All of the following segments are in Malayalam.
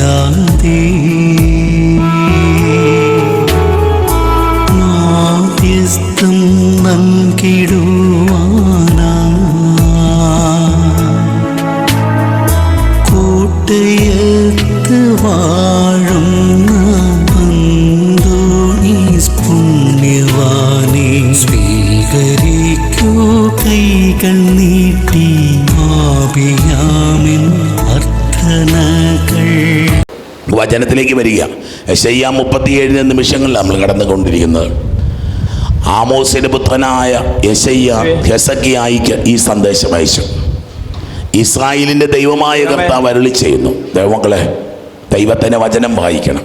പരീക്ഷിച്ചാലുപേക്ഷിക്കാതെ മാധ്യസ്ഥം നൽകിടുവാനാ. കൂട്ടയത്ത് വാഴുന്ന അന്തോണീസ് പുണ്യവാനെ സ്വീകരിക്കൂ. കൈകൾ നീട്ടി ആപിയാമിൻ വചനത്തിലേക്ക് വരിക. ശയ്യ മുപ്പത്തിയേഴിന് നിമിഷങ്ങളിൽ നമ്മൾ കടന്നുകൊണ്ടിരിക്കുന്നത്. ആമോസിന്റെ പുത്രനായ യശയ്യ ഹെസക്കിയായിക്ക് ഈ സന്ദേശം അയച്ചു. ഇസ്രായേലിന്റെ ദൈവമായ കർത്താവ് അരളി ചെയ്യുന്നു. ദൈവങ്ങളെ ദൈവത്തിന്റെ വചനം വായിക്കണം.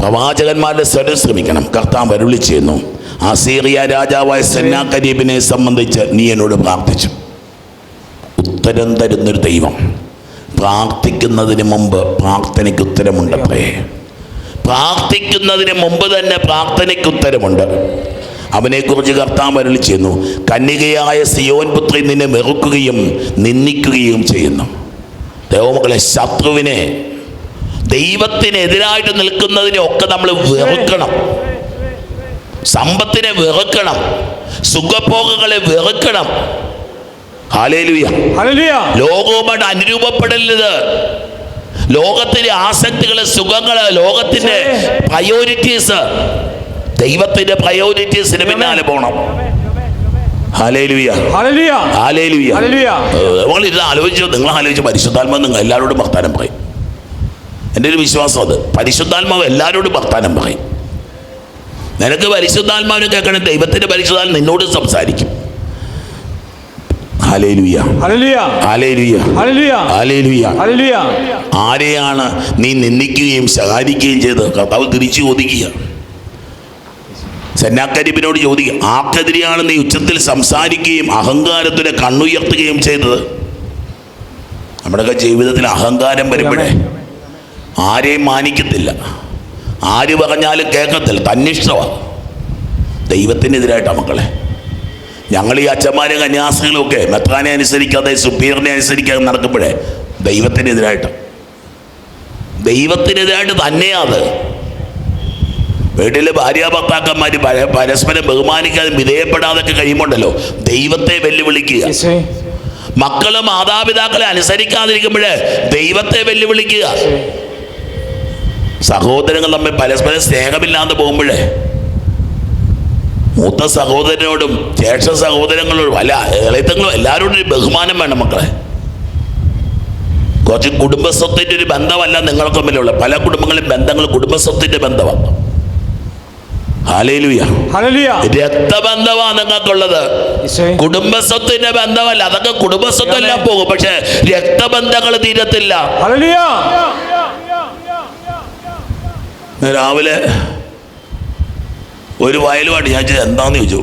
പ്രവാചകന്മാരുടെ സ്വരം ശ്രമിക്കണം. കർത്താവ് അരുളി ചെയ്യുന്നു. അസീറിയ രാജാവായ സെന്നാക്കരീബിനെ സംബന്ധിച്ച് നീ എന്നോട് പ്രാർത്ഥിച്ചു. ഉത്തരം തരുന്നൊരു ദൈവം. പ്രാർത്ഥിക്കുന്നതിന് മുമ്പ് പ്രാർത്ഥനയ്ക്ക് ഉത്തരമുണ്ടത്രേ. പ്രാർത്ഥിക്കുന്നതിന് മുമ്പ് തന്നെ പ്രാർത്ഥനയ്ക്ക് ഉത്തരമുണ്ട്. അവനെക്കുറിച്ച് കർത്താവ് വരളി ചെയ്യുന്നു. കന്യകയായ സിയോൻ പുത്രി നിന്നെ മെറുക്കുകയും നിന്ദിക്കുകയും ചെയ്യുന്നു. ദേവമകളെ ശത്രുവിനെ ദൈവത്തിനെതിരായിട്ട് നിൽക്കുന്നതിനെ ഒക്കെ നമ്മൾ വെറുക്കണം. സമ്പത്തിനെ വെറുക്കണം. സുഖഭോഗങ്ങളെ വെറുക്കണം. ലോകവുമായിട്ട് അനുരൂപപ്പെടരുത്. ലോകത്തിന്റെ ആസക്തികൾ സുഖങ്ങൾ ലോകത്തിന്റെ പ്രയോറിറ്റീസ് ദൈവത്തിന്റെ പ്രയോറിറ്റീസിന് പിന്നാലെ പോണം. നിങ്ങൾ ഇത് ആലോചിച്ചു നിങ്ങൾ ആലോചിച്ച് പരിശുദ്ധാത്മാവ് നിങ്ങൾ എല്ലാവരോടും വർത്താനം പറയും. എന്റെ ഒരു വിശ്വാസം അത്. പരിശുദ്ധാത്മാവ് എല്ലാവരോടും വർത്താനം പറയും. നിനക്ക് പരിശുദ്ധാത്മാവിനെ കേൾക്കണം ദൈവത്തിന്റെ പരിശുദ്ധാത്മ നിന്നോട് സംസാരിക്കും. ആരെയാണ് നീ നിന്ദിക്കുകയും ശകാരിക്കുകയും ചെയ്ത് കർത്താവ് തിരിച്ചു ചോദിക്കുക. സന്നാക്കരിപ്പിനോട് ചോദിക്കുക. ആർക്കെതിരെയാണ് നീ ഉച്ചത്തിൽ സംസാരിക്കുകയും അഹങ്കാരത്തിന് കണ്ണുയർത്തുകയും ചെയ്തത്? നമ്മുടെയൊക്കെ ജീവിതത്തിൽ അഹങ്കാരം വരുമ്പോഴേ ആരെയും മാനിക്കത്തില്ല. ആര് പറഞ്ഞാലും കേൾക്കത്തില്ല. തന്നിഷ്ടമാണ് ദൈവത്തിനെതിരായിട്ടാണ് മക്കളെ. ഞങ്ങൾ ഈ അച്ഛന്മാരും കന്യാസികളും ഒക്കെ മെത്രാനെ അനുസരിക്കാതെ സുപ്പീറിനെ അനുസരിക്കാതെ നടക്കുമ്പോഴേ ദൈവത്തിനെതിരായിട്ട്. ദൈവത്തിനെതിരായിട്ട് തന്നെയാത് വീട്ടിലെ ഭാര്യ ഭർത്താക്കന്മാർ പരസ്പരം ബഹുമാനിക്കാതെ വിധേയപ്പെടാതൊക്കെ കഴിയുമ്പോണ്ടല്ലോ ദൈവത്തെ വെല്ലുവിളിക്കുക. മക്കൾ മാതാപിതാക്കളെ അനുസരിക്കാതിരിക്കുമ്പോഴേ ദൈവത്തെ വെല്ലുവിളിക്കുക. സഹോദരങ്ങൾ തമ്മിൽ പരസ്പരം സ്നേഹമില്ലാതെ പോകുമ്പോഴേ മൂത്ത സഹോദരനോടും ജ്യേഷ്ഠ സഹോദരങ്ങളോടും അല്ല ഇളയത്തങ്ങളും എല്ലാവരോടും ഒരു ബഹുമാനം വേണം മക്കളെ. കുറച്ച് കുടുംബസ്വത്തിന്റെ ഒരു ബന്ധമല്ല നിങ്ങൾക്ക് തമ്മിലുള്ള. പല കുടുംബങ്ങളിലും ബന്ധങ്ങൾ കുടുംബസ്വത്തിന്റെ ബന്ധമാണ്. രക്തബന്ധമാണ് നിങ്ങൾക്കുള്ളത്. കുടുംബസ്വത്തിന്റെ ബന്ധമല്ല. അതൊക്കെ കുടുംബസ്വത്തെല്ലാം പോകും. പക്ഷെ രക്തബന്ധങ്ങൾ തീരത്തില്ല. രാവിലെ ഒരു വയലുമായിട്ട് ഞാൻ ചോദിച്ചത് എന്താന്ന് ചോദിച്ചു.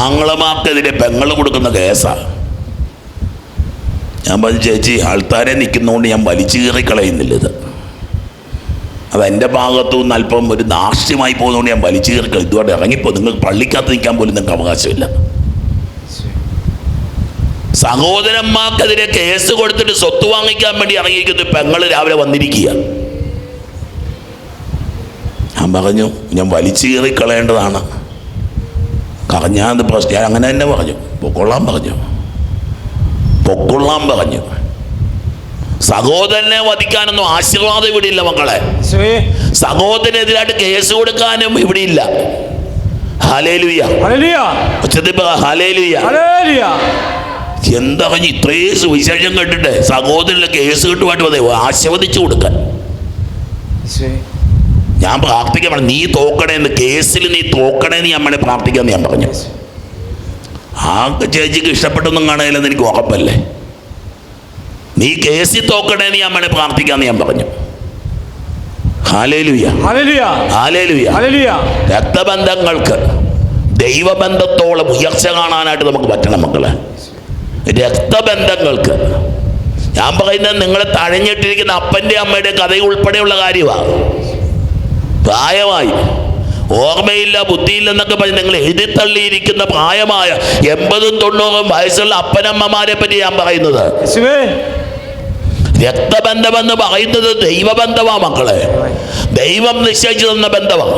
ആങ്ങളമാർക്കെതിരെ പെങ്ങൾ കൊടുക്കുന്ന കേസാ. ഞാൻ പറഞ്ഞു ചേച്ചി ആൾക്കാരെ നിൽക്കുന്നതുകൊണ്ട് ഞാൻ വലിച്ചു കീറിക്കളയുന്നില്ല ഇത്. അത് എന്റെ ഭാഗത്തു നിന്ന് അല്പം ഒരു നാശ്യമായി പോകുന്നതുകൊണ്ട് ഞാൻ വലിച്ചു കീറി കളയും. ഇതുകൊണ്ട് ഇറങ്ങിപ്പോ നിങ്ങൾക്ക് പള്ളിക്കകത്ത് നിൽക്കാൻ പോലും നിങ്ങൾക്ക് അവകാശമില്ല. സഹോദരന്മാർക്കെതിരെ കേസ് കൊടുത്തിട്ട് സ്വത്ത് വാങ്ങിക്കാൻ വേണ്ടി ഇറങ്ങിയിരിക്കുന്ന പെങ്ങൾ രാവിലെ വന്നിരിക്കുക ഞാൻ പറഞ്ഞു ഞാൻ വലിച്ചീറി കളയേണ്ടതാണ്. കറഞ്ഞാന്ന് പ്രശ്നം ഞാൻ അങ്ങനെ തന്നെ പറഞ്ഞു. പൊക്കൊള്ളാൻ പറഞ്ഞു. പൊക്കൊള്ളാൻ പറഞ്ഞു. സഹോദരനെ വധിക്കാനൊന്നും ആശീർവാദം ഇവിടെ ഇല്ല മക്കളെ. സഹോദരനെതിരായിട്ട് കേസ് കൊടുക്കാനും ഇവിടെ ഇല്ല. എന്താ പറഞ്ഞു ഇത്രയും സുവിശേഷം കേട്ടിട്ട് സഹോദരനെ കേസ് കിട്ടുമായിട്ട് ആശീർവദിച്ചു കൊടുക്കാൻ. ഞാൻ പ്രാർത്ഥിക്കാൻ നീ തോക്കണേന്ന് കേസിൽ നീ തോക്കണേന്ന് ഞാൻ വേണേ പ്രാർത്ഥിക്കാമെന്ന് ഞാൻ പറഞ്ഞു. ആ ചേച്ചിക്ക് ഇഷ്ടപ്പെട്ടൊന്നും കാണുകയില്ലെന്ന് എനിക്ക് ഉറപ്പല്ലേ? നീ കേസിൽ തോക്കണേന്ന് ഞാൻ വേണേ പ്രാർത്ഥിക്കാമെന്ന് ഞാൻ പറഞ്ഞു. രക്തബന്ധങ്ങൾക്ക് ദൈവബന്ധത്തോളം ഉയർച്ച കാണാനായിട്ട് നമുക്ക് പറ്റണം മക്കളെ. രക്തബന്ധങ്ങൾക്ക്. ഞാൻ പറയുന്നത് നിങ്ങളെ തഴഞ്ഞിട്ടിരിക്കുന്ന അപ്പന്റെ അമ്മയുടെ കഥ ഉൾപ്പെടെയുള്ള കാര്യമാണ്. പ്രായമായി. ഓർമ്മയില്ല ബുദ്ധിയില്ലെന്നൊക്കെ പറഞ്ഞ് നിങ്ങൾ എഴുതിത്തള്ളിയിരിക്കുന്ന പ്രായമായ എൺപതും തൊണ്ണൂറും വയസ്സുള്ള അപ്പനമ്മമാരെ പറ്റി ഞാൻ പറയുന്നത്. രക്തബന്ധമെന്ന് പറയുന്നത് ദൈവബന്ധമാ മക്കളെ. ദൈവം നിശ്ചയിച്ചു തന്ന ബന്ധമാ.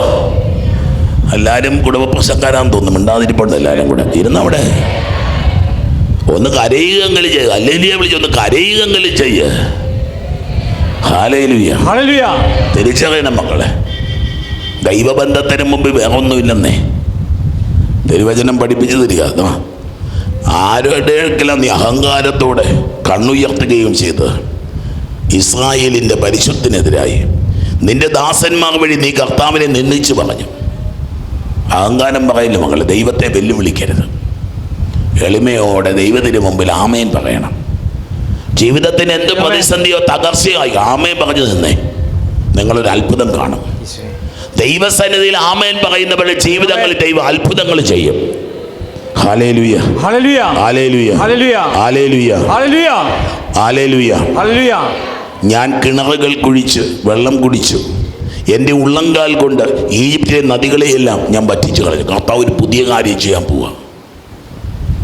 എല്ലാവരും കുടുംബ പ്രസംഗക്കാരാന്ന് തോന്നുന്നു. മിണ്ടാതിരിപ്പുണ്ട് എല്ലാവരും കൂടെ. ഇരുന്നവിടെ ഒന്ന് കരയുകെങ്കിലും ചെയ്യുക അല്ലെങ്കിൽ വിളിച്ച് ഒന്ന് കരയുകെങ്കിലും ചെയ്യ. ഹാലയിലുയ്യ ഹല്ലേലൂയ തിരിച്ചറിയണം മക്കളെ. ദൈവബന്ധത്തിന് മുമ്പ് വേറൊന്നുമില്ലെന്നേ തിരുവചനം പഠിപ്പിച്ചു തരിക ആരുടെ ആരുടെയെങ്കിലും നീ അഹങ്കാരത്തോടെ കണ്ണുയർത്തുകയും ചെയ്ത് ഇസ്രായേലിന്റെ പരിശുദ്ധനെതിരായി. നിന്റെ ദാസന്മാർ വഴി നീ കർത്താവിനെ നിന്ദിച്ചു പറഞ്ഞു. അഹങ്കാരം പറയില്ല മകളെ ദൈവത്തെ വെല്ലുവിളിക്കരുത്. എളിമയോടെ ദൈവത്തിന് മുമ്പിൽ ആമേൻ പറയണം. ജീവിതത്തിന് എന്ത് പ്രതിസന്ധിയോ തകർച്ചയായി ആമേൻ പറഞ്ഞു നിന്നേ. നിങ്ങളൊരു അത്ഭുതം കാണും ദൈവസന്നിധിയിൽ ആമേൻ പറയുന്നവരുടെ ജീവിതങ്ങളിൽ ദൈവ അത്ഭുതങ്ങൾ ചെയ്യും. ഞാൻ കിണറുകൾ കുഴിച്ച് വെള്ളം കുടിച്ചു. എന്റെ ഉള്ളങ്കാൽ കൊണ്ട് ഈജിപ്തിലെ നദികളെയെല്ലാം ഞാൻ വറ്റിച്ചു കളഞ്ഞു. കർത്താവ് ഒരു പുതിയ കാര്യം ചെയ്യാൻ പോവാ.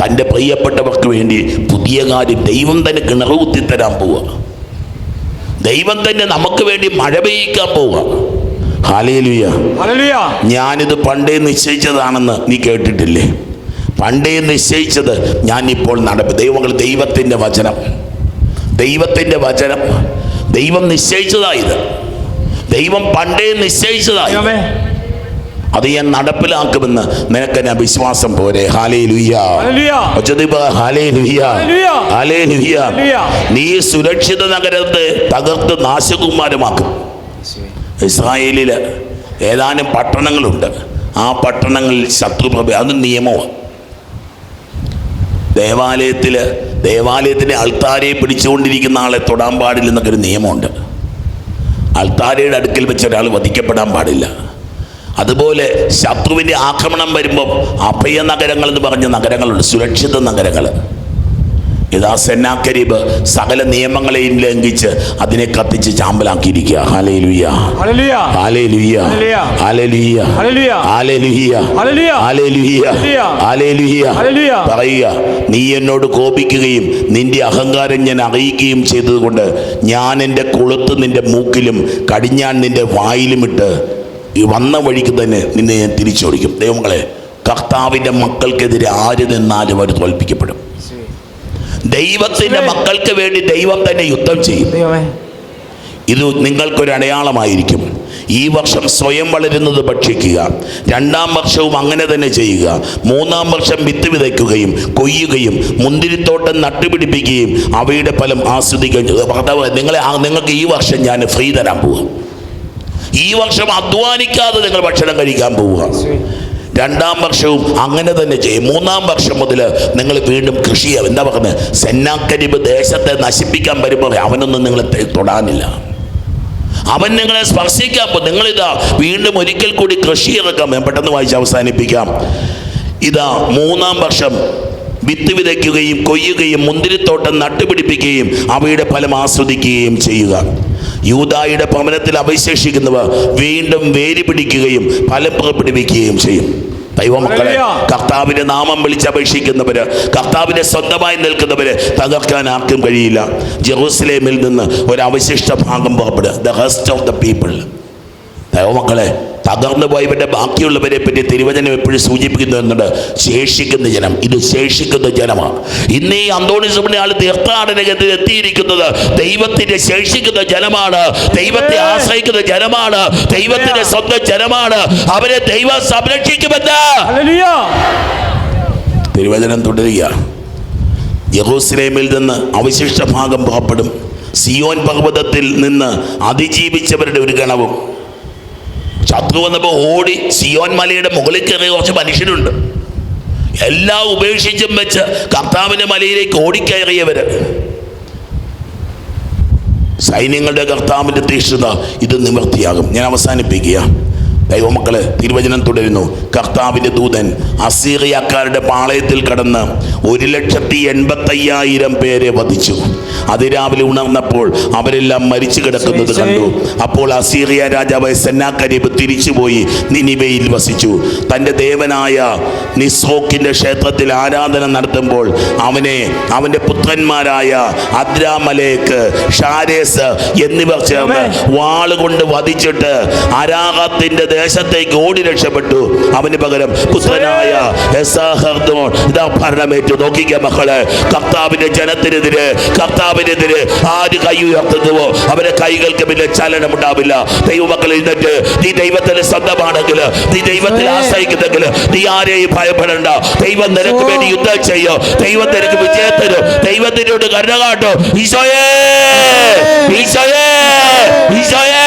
തന്റെ പ്രിയപ്പെട്ടവർക്ക് വേണ്ടി പുതിയ കാര്യം ദൈവം തന്നെ കിണർ കുത്തിത്തരാൻ പോവുക ദൈവം തന്നെ നമുക്ക് വേണ്ടി മഴ പെയ്യിക്കാൻ പോവുക ഹല്ലേലൂയ ഞാനിത് പണ്ടേ നിശ്ചയിച്ചതാണെന്ന് നീ കേട്ടിട്ടില്ലേ? പണ്ടേ നിശ്ചയിച്ചത് ഞാൻ ഇപ്പോൾ നടപ്പ്. ദൈവങ്ങൾ ദൈവത്തിന്റെ വചനം. ദൈവത്തിന്റെ വചനം. ദൈവം നിശ്ചയിച്ചതായത്. ദൈവം പണ്ടേ നിശ്ചയിച്ചതായി അത് ഞാൻ നടപ്പിലാക്കുമെന്ന് നിനക്ക് ഞാൻ വിശ്വാസം പോരെ. നീ സുരക്ഷിത നഗരത്തെ തകർത്ത് നാശകുമാരമാക്കും. ഇസ്രായേലിൽ ഏതാനും പട്ടണങ്ങളുണ്ട്. ആ പട്ടണങ്ങളിൽ ശത്രുപ്രഭ അത് നിയമമാണ്. ദേവാലയത്തിൽ ദേവാലയത്തിന്റെ അൾത്താരയെ പിടിച്ചുകൊണ്ടിരിക്കുന്ന ആളെ തൊടാൻ പാടില്ലെന്നൊക്കെ ഒരു നിയമമുണ്ട്. അൾത്താരയുടെ അടുക്കൽ വെച്ച് ഒരാൾ വധിക്കപ്പെടാൻ പാടില്ല. അതുപോലെ ശത്രുവിന്റെ ആക്രമണം വരുമ്പം അഭയ നഗരങ്ങൾ എന്ന് പറഞ്ഞ നഗരങ്ങളുണ്ട്. സുരക്ഷിത നഗരങ്ങൾ. ഇതാ സെന്നാക്കരീബ് സകല നിയമങ്ങളെയും ലംഘിച്ച് അതിനെ കത്തിച്ച് ചാമ്പലാക്കിയിരിക്കുക. പറയുക നീ എന്നോട് കോപിക്കുകയും നിന്റെ അഹങ്കാരം ഞാൻ അറിയിക്കുകയും ചെയ്തതുകൊണ്ട് ഞാൻ എന്റെ കൊളുത്ത് നിന്റെ മൂക്കിലും കടിഞ്ഞാൻ നിന്റെ വായിലും ഇട്ട് ഈ വന്ന വഴിക്ക് തന്നെ നിന്നെ ഞാൻ തിരിച്ചോടിക്കും ദൈവങ്ങളെ കർത്താവിന്റെ മക്കൾക്കെതിരെ ആര് നിന്നാലും അവർ തോൽപ്പിക്കപ്പെടും യേശുവേ ദൈവത്തിന്റെ മക്കൾക്ക് വേണ്ടി ദൈവം തന്നെ യുദ്ധം ചെയ്യും. ഇത് നിങ്ങൾക്കൊരു അടയാളമായിരിക്കും ഈ വർഷം സ്വയം വളരുന്നത് ഭക്ഷിക്കുക. രണ്ടാം വർഷവും അങ്ങനെ തന്നെ ചെയ്യുക. മൂന്നാം വർഷം വിത്ത് വിതയ്ക്കുകയും കൊയ്യുകയും മുന്തിരിത്തോട്ടം നട്ടുപിടിപ്പിക്കുകയും അവയുടെ ഫലം ആസ്വദിക്കുകയും ഭർത്താവ് നിങ്ങളെ നിങ്ങൾക്ക് ഈ വർഷം ഞാൻ ഫ്രീ തരാൻ പോവുക ഈ വർഷം അധ്വാനിക്കാതെ നിങ്ങൾ ഭക്ഷണം കഴിക്കാൻ പോവുക രണ്ടാം വർഷവും അങ്ങനെ തന്നെ ചെയ്യും. മൂന്നാം വർഷം മുതൽ നിങ്ങൾ വീണ്ടും കൃഷി. എന്താ പറയുന്നത് സെന്നാക്കരിബ് ദേശത്തെ നശിപ്പിക്കാൻ വരുമ്പോൾ അവനൊന്നും നിങ്ങളെ തൊടാനില്ല. അവൻ നിങ്ങളെ സ്പർശിക്കാം നിങ്ങളിതാ വീണ്ടും ഒരിക്കൽ കൂടി കൃഷി ഇറക്കാം. പെട്ടെന്ന് വായിച്ച് അവസാനിപ്പിക്കാം. ഇതാ മൂന്നാം വർഷം വിത്ത് വിതയ്ക്കുകയും കൊയ്യുകയും മുന്തിരിത്തോട്ടം നട്ടുപിടിപ്പിക്കുകയും അവയുടെ ഫലം ആസ്വദിക്കുകയും ചെയ്യുക. യൂതായുടെ ഭവനത്തിൽ അവശേഷിക്കുന്നവ വീണ്ടും വേരി പിടിക്കുകയും ഫലം പുറപ്പെടുവിക്കുകയും ചെയ്യും. ദൈവമക്കളെ. കർത്താവിന്റെ നാമം വിളിച്ചപേക്ഷിക്കുന്നവര് കർത്താവിനെ സ്വന്തമായി നിൽക്കുന്നവര് തകർക്കാൻ ആർക്കും കഴിയില്ല. ജെറൂസലേമിൽ നിന്ന് ഒരു അവശിഷ്ട ഭാഗം പുറപ്പെടുക. The rest of the people ദൈവമക്കളെ തകർന്നു പോയവരുടെ ബാക്കിയുള്ളവരെ പറ്റി തിരുവചനം എപ്പോഴും സൂചിപ്പിക്കുന്നു എന്നുണ്ട്. ശേഷിക്കുന്ന ജനം. ഇത് ശേഷിക്കുന്ന ജനമാണ്. ഇന്ന് ഈ അന്തോണിസുമണി ആൾ തീർത്ഥാടനത്തിൽ എത്തിയിരിക്കുന്നത് ദൈവത്തിന്റെ ശേഷിക്കുന്ന ജനമാണ്. ദൈവത്തെ ആശ്രയിക്കുന്ന ജനമാണ്. ദൈവത്തിന്റെ സ്വന്തം ജനമാണ്. അവരെ ദൈവം സംരക്ഷിക്കുമെന്ന്. തിരുവചനം തുടരുക യഹൂസ്ലേമിൽ നിന്ന് അവശിഷ്ട ഭാഗം പുറപ്പെടും. സിയോൻ പർവതത്തിൽ നിന്ന് അതിജീവിച്ചവരുടെ ഒരു ഗണവും. ശത്രു വന്നപ്പോൾ ഓടി സിയോൻ മലയുടെ മുകളിൽ കയറിയ കുറച്ച് മനുഷ്യരുണ്ട്. എല്ലാം ഉപേക്ഷിച്ചും വെച്ച് കർത്താവിന്റെ മലയിലേക്ക് ഓടിക്കയറിയവര്. സൈന്യങ്ങളുടെ കർത്താവിന്റെ തീക്ഷ്ണത ഇത് നിവൃത്തിയാകും ഞാൻ അവസാനിപ്പിക്കുക. ദൈവമക്കൾ തിരുവചനം തുടരുന്നു. കർത്താവിന്റെ ദൂതൻ അസീറിയക്കാരുടെ പാളയത്തിൽ കടന്ന് ഒരു ലക്ഷത്തി എൺപത്തയ്യായിരം പേരെ വധിച്ചു. അതിരാവിലെ ഉണർന്നപ്പോൾ അവരെല്ലാം മരിച്ചു കിടക്കുന്നത് കണ്ടു. അപ്പോൾ അസീറിയ രാജാവ് സെന്നാക്കരീബ് തിരിച്ചുപോയി നിനിവയിൽ വസിച്ചു. തന്റെ ദേവനായ നിസ്രോക്കിന്റെ ക്ഷേത്രത്തിൽ ആരാധന നടത്തുമ്പോൾ അവനെ അവന്റെ പുത്രന്മാരായ അദ്രാമലേക്ക് ഷാരേസ് എന്നിവർ ചേർന്ന് വാളുകൊണ്ട് വധിച്ചിട്ട് അരാഹത്തിന്റെ ദേശത്തേക്ക് ഓടി രക്ഷപ്പെട്ടു. അവന് പകരം പുത്രനായ ഇതാ ഭരണമേറ്റു. നോക്കിക്ക മക്കളെ കർത്താവിന്റെ ജനത്തിനെതിരെ കർത്താവിനെതിരെ ആര് കൈ ഉയർത്തുന്നുവോ അവരെ കൈകൾക്ക് പിന്നെ ചലനം ഉണ്ടാവില്ല. ദൈവമക്കളിൽ എഴുന്നേറ്റ് നീ ദൈവത്തിന് സ്വന്തമാണെങ്കിൽ നീ ദൈവത്തിൽ ആശ്രയിക്കുന്നെങ്കിൽ നീ ആരെയും ഭയപ്പെടണ്ട. ദൈവം നിനക്ക് വേണ്ടി യുദ്ധം ചെയ്യോ. ദൈവം നിനക്ക് വിജയത്തിനും ദൈവത്തിനോട് കരുണ കാട്ടോ. ഈശോയേ ഈശോയേ ഈശോയേ.